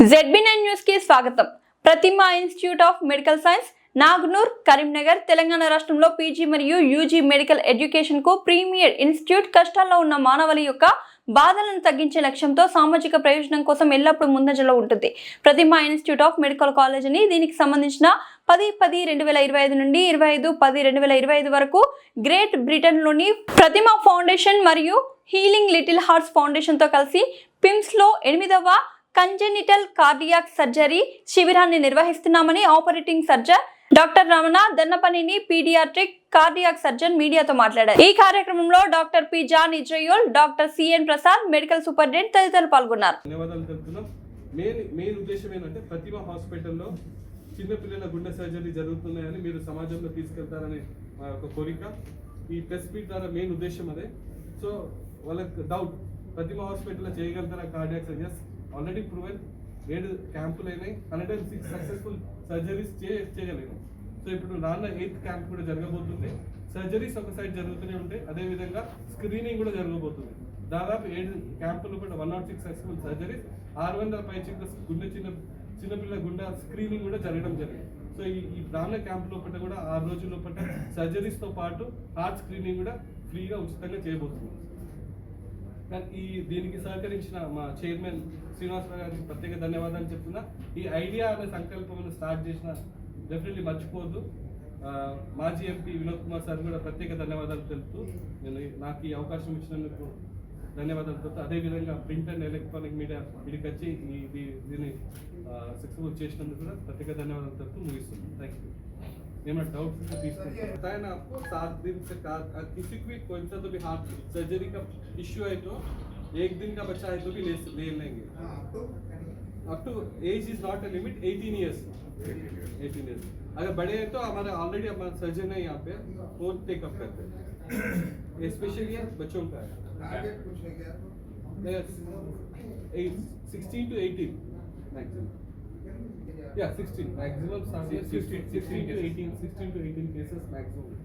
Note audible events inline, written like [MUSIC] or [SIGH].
ZB nine న్యూస్కి స్వాగతం. Pratima institute of medical science Nagnur Karimnagar Telangana రాష్ట్రంలో PG మరియు యూజీ మెడికల్ ఎడ్యుకేషన్కు ప్రీమియర్ ఇన్స్టిట్యూట్ కష్టాల్లో ఉన్న మానవుల యొక్క బాధలను తగ్గించే లక్ష్యంతో సామాజిక ప్రయోజనం కోసం ఎల్లప్పుడూ ముందంజలో ఉంటుంది. Pratima institute of medical college అని దీనికి సంబంధించిన పది పది రెండు వేల ఇరవై ఐదు నుండి ఇరవై ఐదు పది రెండు వేల ఇరవై ఐదు వరకు గ్రేట్ బ్రిటన్లోని ప్రతిమ ఫౌండేషన్ మరియు హీలింగ్ లిటిల్ హార్ట్స్ ఫౌండేషన్తో కలిసి పిమ్స్లో ఎనిమిదవ కంజెనిటల్ కార్డియాక్ సర్జరీ శిబిరాన్ని నిర్వహిస్తున్నామని operating surgeon doctor Ramana Dannapaneni paediatric cardiac surgeon మీడియాతో మాట్లాడారు. ఈ కార్యక్రమంలో doctor P. John Israel doctor CN Prasad medical superintendent తదితరులు పాల్గొన్నారు. మెయిన్ మెయిన్ ఉద్దేశం ఏంటంటే ప్రతిభ హాస్పిటల్లో చిన్నపిల్లల గుండె సర్జరీ జరుగుతున్నాయని మీరు సమాజంలో తీసుకెళ్తారనే మా యొక్క కోరిక. ఈ ప్రెస్ మీట్ ద్వారా మెయిన్ ఉద్దేశం అదే. సో వాళ్ళకి డౌట్ ప్రతిభ హాస్పిటల్లో చేయగలుగుతారా కార్డియాక్ సర్జరీస్? ఆల్రెడీ ప్రూవెన్ ఏడు క్యాంపులు అయినాయి. Hundred and six successful surgeries చే సో ఇప్పుడు నాన్న ఎయిత్ క్యాంప్ కూడా జరగబోతుంది. సర్జరీస్ ఒక సైడ్ జరుగుతూనే ఉంటాయి అదేవిధంగా స్క్రీనింగ్ కూడా జరగబోతుంది. దాదాపు ఏడు క్యాంపులు కూడా one nought six successful surgeries ఆరు వందల పై చిన్న గుండె చిన్న చిన్నపిల్ల గుండె స్క్రీనింగ్ కూడా జరగడం జరిగింది. సో ఈ ఈ ప్రాణ క్యాంప్ లోపల కూడా ఆరు రోజుల లోపల సర్జరీస్తో పాటు హార్ట్ స్క్రీనింగ్ కూడా ఫ్రీగా ఉచితంగా చేయబోతుంది ఈ దీనికి సహకరించిన మా చైర్మన్ శ్రీనివాసరావు గారికి ప్రత్యేక ధన్యవాదాలు చెప్తున్నా. ఈ ఐడియా అనే సంకల్పమును స్టార్ట్ చేసిన డెఫినెట్లీ మర్చిపోవద్దు. మాజీ ఎంపీ వినోద్ కుమార్ సార్ కూడా ప్రత్యేక ధన్యవాదాలు తెలుపుతూ నేను నాకు ఈ అవకాశం ఇచ్చినందుకు ధన్యవాదాలు తెలుపుతూ అదేవిధంగా ప్రింట్ అండ్ ఎలక్ట్రానిక్ మీడియా వీడికి వచ్చి ఈ దీన్ని సక్సెస్ఫుల్ చేసినందుకు కూడా ప్రత్యేక ధన్యవాదాలు తెలుపుతూ ముగిస్తున్నాను. థ్యాంక్ యూ ये मैं डाउट से बीच में पता ना आपको सात दिन से का किसी को भी कौन सा तो भी हार्ट सर्जरी का इश्यू है तो एक दिन का बच्चा है तो भी ले, ले लेंगे। Up to age is not a limit eighteen years eighteen years अगर बड़े हैं तो हमारे ऑलरेडी हमारे सर्जन है यहाँ पे वो टेकअप करते हैं। [COUGHS] स्पेशली बच्चों का है। Sixteen to eighteen maximum Yeah, 16. Maximum starting 16, 16 to 18, 16 to 18 cases maximum.